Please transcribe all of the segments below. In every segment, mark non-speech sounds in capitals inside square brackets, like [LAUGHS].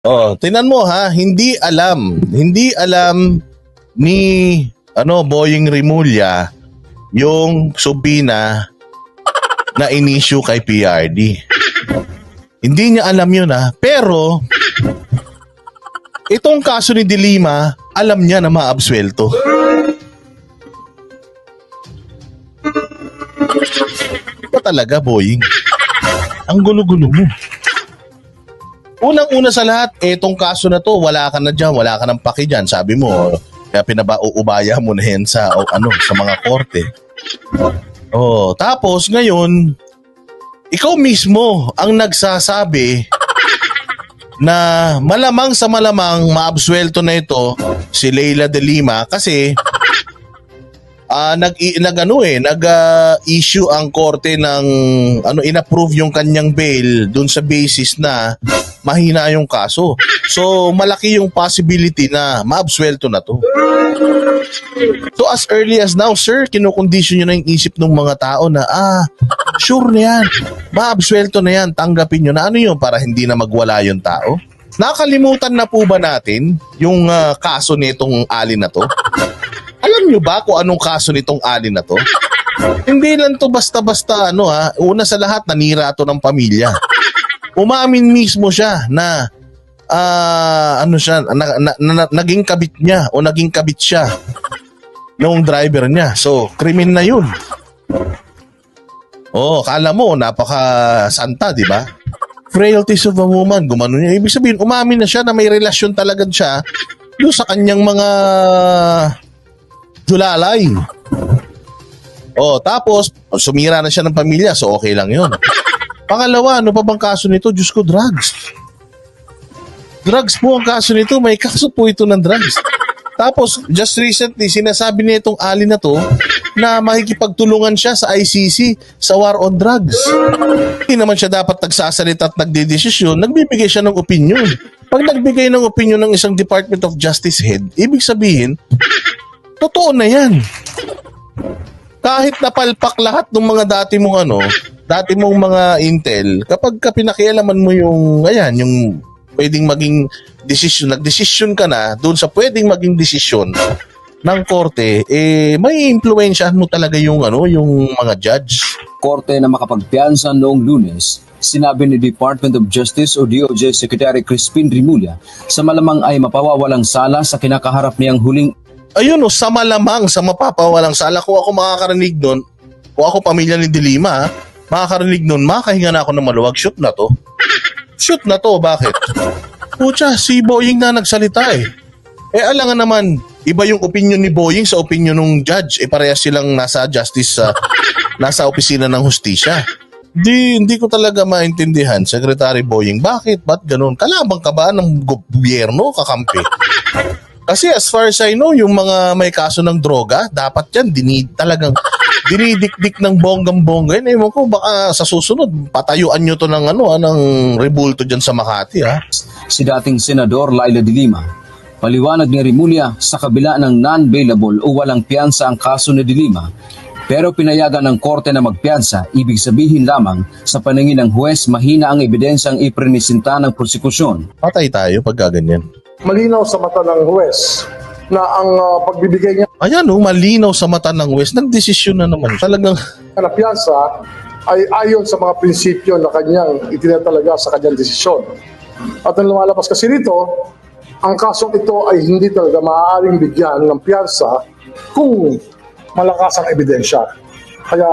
Oh, tinan mo ha, hindi alam, hindi alam ni ano Boying Rimulya yung subina na inisyu kay PRD. Hindi niya alam yun ha, pero itong kaso ni Dilima, alam niya na maabswelto. Ba talaga, Boying? Ang gulo-gulo mo. Unang-una sa lahat, etong kaso na to, wala ka na dyan, wala ka ng paki dyan. Sabi mo, kaya pinabauubaya mo na yan sa, o, ano, sa mga korte. Oh, tapos ngayon, ikaw mismo ang nagsasabi na malamang sa malamang maabsuelto na ito si Leila de Lima kasi ah nag nag ano eh nag ah, issue ang korte ng ano inapprove yung kanyang bail dun sa basis na mahina yung kaso. So malaki yung possibility na maabsuelto na to. So as early as now, sir, kinukondisyon nyo na yung isip ng mga tao na, ah, sure na yan, maabswelto na yan, tanggapin nyo na. Ano yun para hindi na magwala yung tao? Nakalimutan na po ba natin yung ah, kaso nitong alin na to? Alam nyo ba kung anong kaso nitong alin na to? Hindi lang to basta-basta ano ha. Una sa lahat, nanira to ng pamilya. Umamin mismo siya na ah ano siya, na, na- na- naging kabit niya o naging kabit siya nung driver niya. So, krimen na yun. Oh, kala mo, napaka-santa, di ba? Frailties of a woman, gumano niya. Ibig sabihin, umamin na siya na may relasyon talaga siya doon sa kanyang mga dulalay. Oh, tapos, sumira na siya ng pamilya, so okay lang yun. Pangalawa, ano pa bang kaso nito? Diyos ko, drugs. Drugs po ang kaso nito. May kaso po ito ng drugs. Tapos, just recently, sinasabi niya itong Ali na to na makikipagtulungan siya sa ICC sa war on drugs. Hindi naman siya dapat nagsasalita at nagdedesisyon, nagbibigay siya ng opinion. Pag nagbigay ng opinion ng isang Department of Justice head, ibig sabihin, totoo na yan. Kahit napalpak lahat ng mga dati mong ano, dati mong mga intel, kapag ka pinakialaman mo yung, ayan, yung pwedeng maging desisyon, nagdesisyon ka na doon sa pwedeng maging desisyon ng korte, eh, may impluensyahan mo talaga yung, ano, yung mga judge. Korte na makapagpiansa noong lunes, sinabi ni Department of Justice o DOJ Secretary Crispin Rimulya sa malamang ay mapawawalang sala sa kinakaharap niyang huling Ayun, oh, sa malamang, sa mapapawalang sala, kung ako makakarinig doon, kung ako pamilya ni Dilima, ha, makakarinig doon, makahinga na ako ng maluwag, shoot na to. Shoot na to, bakit? Pucha, si Boying na nagsalita eh. Eh alangan naman, iba yung opinion ni Boying sa opinion ng judge. Eh parehas silang nasa justice sa nasa opisina ng hustisya. Di, hindi ko talaga maintindihan, Secretary Boying. Bakit? Ba't ganun? Kalabang ka ba ng gobyerno kakampi? Kasi as far as I know, yung mga may kaso ng droga, dapat yan, dinid, talagang dinidikdik ng bonggang-bongga. Yan, ewan ko, baka sa susunod, patayuan nyo to ng, ano, ah, ng rebulto dyan sa Makati, ha? si dating Senador Laila de Lima. Paliwanag ni Rimulya sa kabila ng non-bailable o walang piyansa ang kaso ni de Lima. Pero pinayagan ng korte na magpiyansa, ibig sabihin lamang sa paningin ng huwes mahina ang ebidensyang iprenisinta ng prosekusyon. Patay tayo pag gaganyan. malinaw sa mata ng huwes na ang ah, pagbibigay niya Ayan, oh, malinaw sa mata ng West. Nagdesisyon na naman. Talagang, ng piyansa ay ayon sa mga prinsipyo na kanyang itinatalaga sa kanyang desisyon. At ang lumalabas kasi dito, ang kasong ito ay hindi talaga maaaring bigyan ng piyansa kung malakas ang ebidensya. Kaya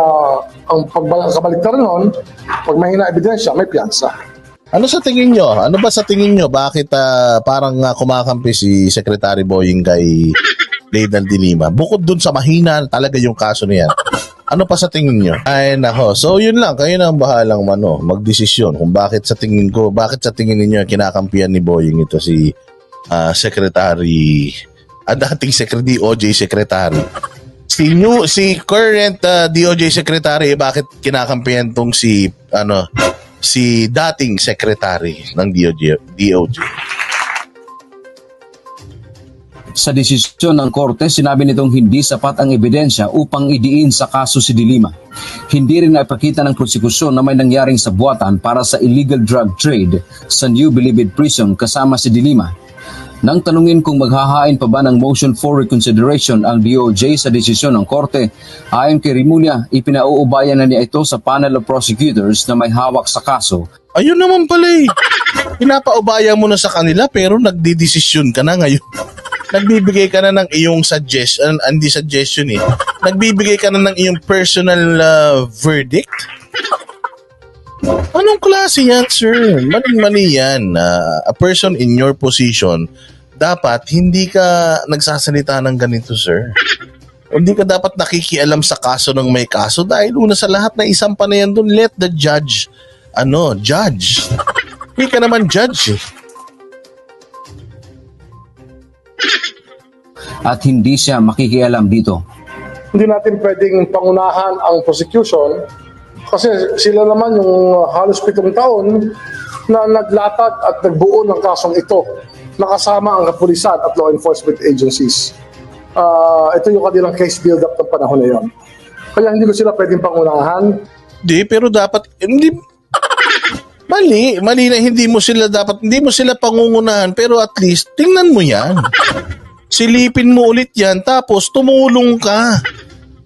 ang pagkabaliktaran nun, pag mahina ebidensya, may piyansa. Ano sa tingin nyo? Ano ba sa tingin nyo? Bakit ah, parang ah, kumakampi si Secretary Boying kay Leydal de Lima? Bukod dun sa mahina talaga yung kaso niya. Ano pa sa tingin nyo? Ay nako. So yun lang, kayo na ang bahalang mano, magdesisyon kung bakit sa tingin ko, bakit sa tingin ninyo kinakampihan ni Boying ito si ah, Secretary, ah, dating Secretary, OJ Secretary. Si new, si current ah, DOJ Secretary, eh, bakit kinakampihan tong si, ano, si dating Secretary ng DOJ, DOJ. Sa desisyon ng korte, sinabi nitong hindi sapat ang ebidensya upang idiin sa kaso si Dilima. Hindi rin naipakita ng prosekusyon na may nangyaring sabuatan para sa illegal drug trade sa New Bilibid Prison kasama si Dilima. Nang tanungin kung maghahain pa ba ng motion for reconsideration ang DOJ sa desisyon ng korte, ayon kay Rimulya, ipinauubayan na niya ito sa panel of prosecutors na may hawak sa kaso Ayun naman pala eh. Pinapaubaya mo na sa kanila pero nagdidesisyon ka na ngayon. [LAUGHS] Nagbibigay ka na ng iyong suggestion, hindi suggestion eh. Nagbibigay ka na ng iyong personal uh, verdict. Anong klase yan, sir? Maling-mali yan. Uh, a person in your position, dapat hindi ka nagsasalita ng ganito, sir. Hindi ka dapat nakikialam sa kaso ng may kaso dahil una sa lahat na isang pa na yan doon, let the judge, ano, judge. Hindi ka naman judge eh. at hindi siya makikialam dito. Hindi natin pwedeng pangunahan ang prosecution kasi sila naman yung halos pitong taon na naglatag at nagbuo ng kasong ito nakasama ang kapulisan at law enforcement agencies. Ah, ito yung kanilang case build-up ng panahon na yon. Kaya hindi ko sila pwedeng pangunahan. Hindi, pero dapat, hindi, [LAUGHS] mali, mali na hindi mo sila dapat, hindi mo sila pangungunahan, pero at least, tingnan mo yan. [LAUGHS] Silipin mo ulit yan, tapos tumulong ka.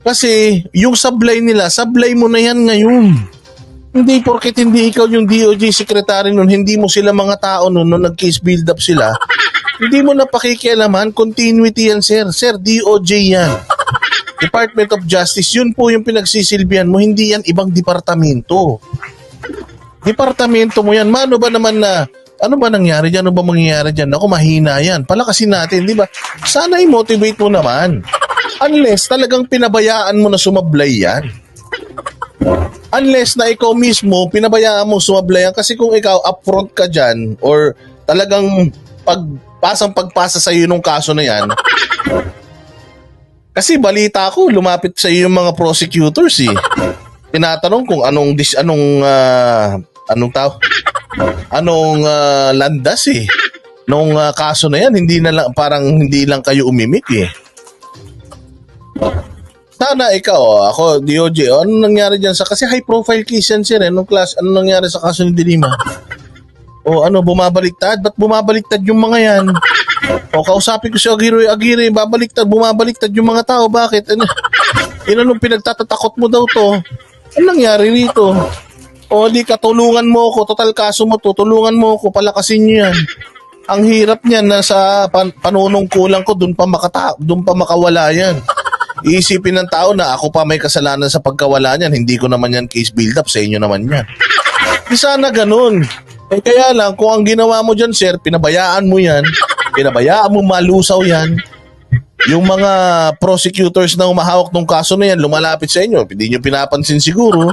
Kasi, yung sablay nila, sablay mo na yan ngayon. Hindi porket hindi ikaw yung DOJ secretary nun, hindi mo sila mga tao nun, nung nag-case build up sila, hindi mo na pakikialaman, continuity yan sir. Sir, DOJ yan. Department of Justice, yun po yung pinagsisilbihan mo, hindi yan ibang departamento. Departamento mo yan. Mano ba naman na, ano ba nangyari dyan? Ano ba mangyayari dyan? Ako, mahina yan. Palakasin natin, di ba? Sana i-motivate mo naman. Unless talagang pinabayaan mo na sumablay yan. Unless na ikaw mismo, pinabayaan mo sumablay yan. Kasi kung ikaw upfront ka dyan, or talagang pagpasang pagpasa sa iyo nung kaso na yan, kasi balita ko, lumapit sa iyo yung mga prosecutors eh. Tinatanong kung anong dis anong ah, anong tao anong ah, landas eh. Nung ah, kaso na yan, hindi na lang parang hindi lang kayo umimik eh. Sana ikaw, oh, ako, DOJ, oh, ano nangyari dyan sa, kasi high profile case yan sir, eh, nung class, ano nangyari sa kaso ni Dilima? O ano, bumabaliktad? Ba't bumabaliktad yung mga yan? O kausapin ko si Aguirre, Aguirre, babaliktad, bumabaliktad yung mga tao, bakit? Ano, yun anong pinagtatatakot mo daw to? Ano nangyari rito? O di ka, tulungan mo ako, total kaso mo to, tulungan mo ako, palakasin nyo yan. Ang hirap niyan na sa pan- panunong kulang ko, dun pa, makata- dun pa makawala yan. Iisipin ng tao na ako pa may kasalanan sa pagkawala niyan, hindi ko naman yan case build up, sa inyo naman yan. Di sana ganun. Eh kaya lang, kung ang ginawa mo dyan, sir, pinabayaan mo yan, pinabayaan mo malusaw yan, yung mga prosecutors na umahawak ng kaso na yan, lumalapit sa inyo, hindi nyo pinapansin siguro,